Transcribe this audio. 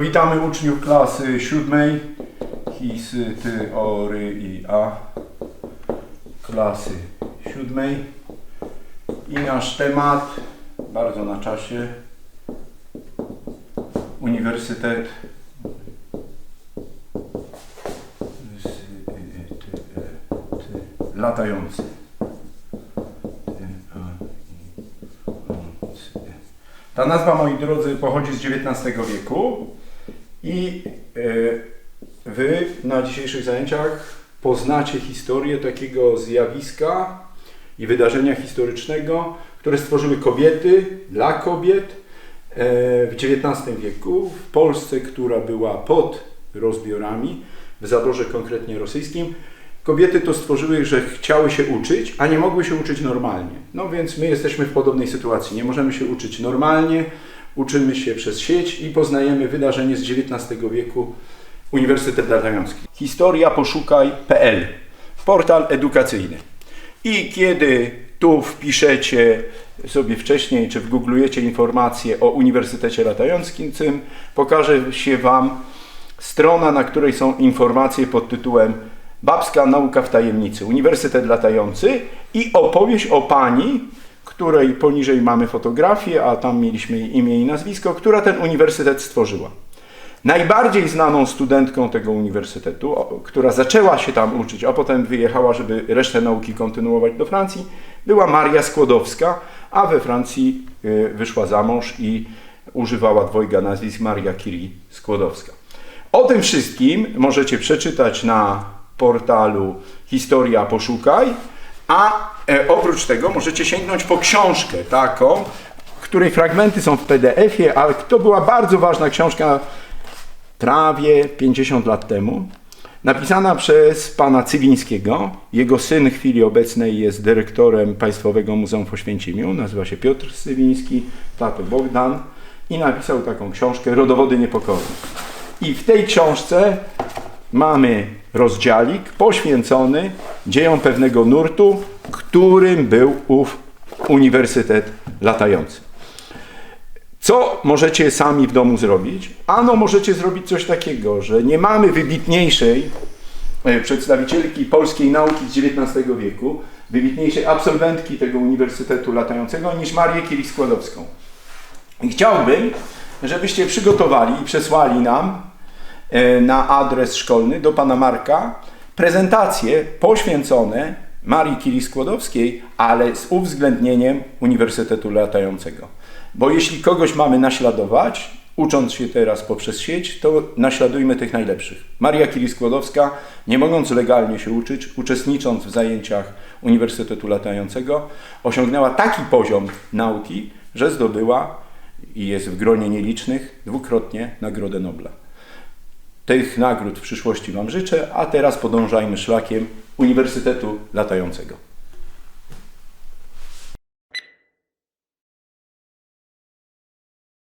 Witamy uczniów klasy siódmej A klasy siódmej i nasz temat bardzo na czasie Uniwersytet latający. Ta nazwa, moi drodzy, pochodzi z XIX wieku i e, Wy na dzisiejszych zajęciach poznacie historię takiego zjawiska i wydarzenia historycznego, które stworzyły kobiety dla kobiet e, w XIX wieku w Polsce, która była pod rozbiorami, w zaborze konkretnie rosyjskim. Kobiety to stworzyły, że chciały się uczyć, a nie mogły się uczyć normalnie. No więc my jesteśmy w podobnej sytuacji. Nie możemy się uczyć normalnie, uczymy się przez sieć i poznajemy wydarzenie z XIX wieku Uniwersytet Latająski. Historia poszukaj.pl Portal edukacyjny. I kiedy tu wpiszecie sobie wcześniej, czy wgooglujecie informacje o Uniwersytecie Latającym, pokaże się Wam strona, na której są informacje pod tytułem Babska nauka w tajemnicy, Uniwersytet Latający i opowieść o pani, której poniżej mamy fotografię, a tam mieliśmy jej imię i nazwisko, która ten uniwersytet stworzyła. Najbardziej znaną studentką tego uniwersytetu, która zaczęła się tam uczyć, a potem wyjechała, żeby resztę nauki kontynuować do Francji, była Maria Skłodowska, a we Francji y, wyszła za mąż i używała dwojga nazwisk Maria Curie Skłodowska. O tym wszystkim możecie przeczytać na portalu Historia Poszukaj, a e, oprócz tego możecie sięgnąć po książkę taką, której fragmenty są w PDF-ie, ale to była bardzo ważna książka prawie 50 lat temu, napisana przez pana Cywińskiego. Jego syn w chwili obecnej jest dyrektorem Państwowego Muzeum w Oświęcimiu, nazywa się Piotr Cywiński, tato Bogdan i napisał taką książkę Rodowody Niepokornych. I w tej książce mamy rozdziałik poświęcony dziejom pewnego nurtu, którym był ów Uniwersytet Latający. Co możecie sami w domu zrobić? Ano możecie zrobić coś takiego, że nie mamy wybitniejszej e, przedstawicielki polskiej nauki z XIX wieku, wybitniejszej absolwentki tego Uniwersytetu Latającego niż Marię Curie-Skłodowską. I chciałbym, żebyście przygotowali i przesłali nam e, na adres szkolny do pana Marka prezentacje poświęcone Marii Curie Skłodowskiej, ale z uwzględnieniem Uniwersytetu Latającego. Bo jeśli kogoś mamy naśladować, ucząc się teraz poprzez sieć, to naśladujmy tych najlepszych. Maria Curie Skłodowska, nie mogąc legalnie się uczyć, uczestnicząc w zajęciach Uniwersytetu Latającego, osiągnęła taki poziom nauki, że zdobyła i jest w gronie nielicznych dwukrotnie Nagrodę Nobla. Tych nagród w przyszłości Wam życzę, a teraz podążajmy szlakiem Uniwersytetu Latającego.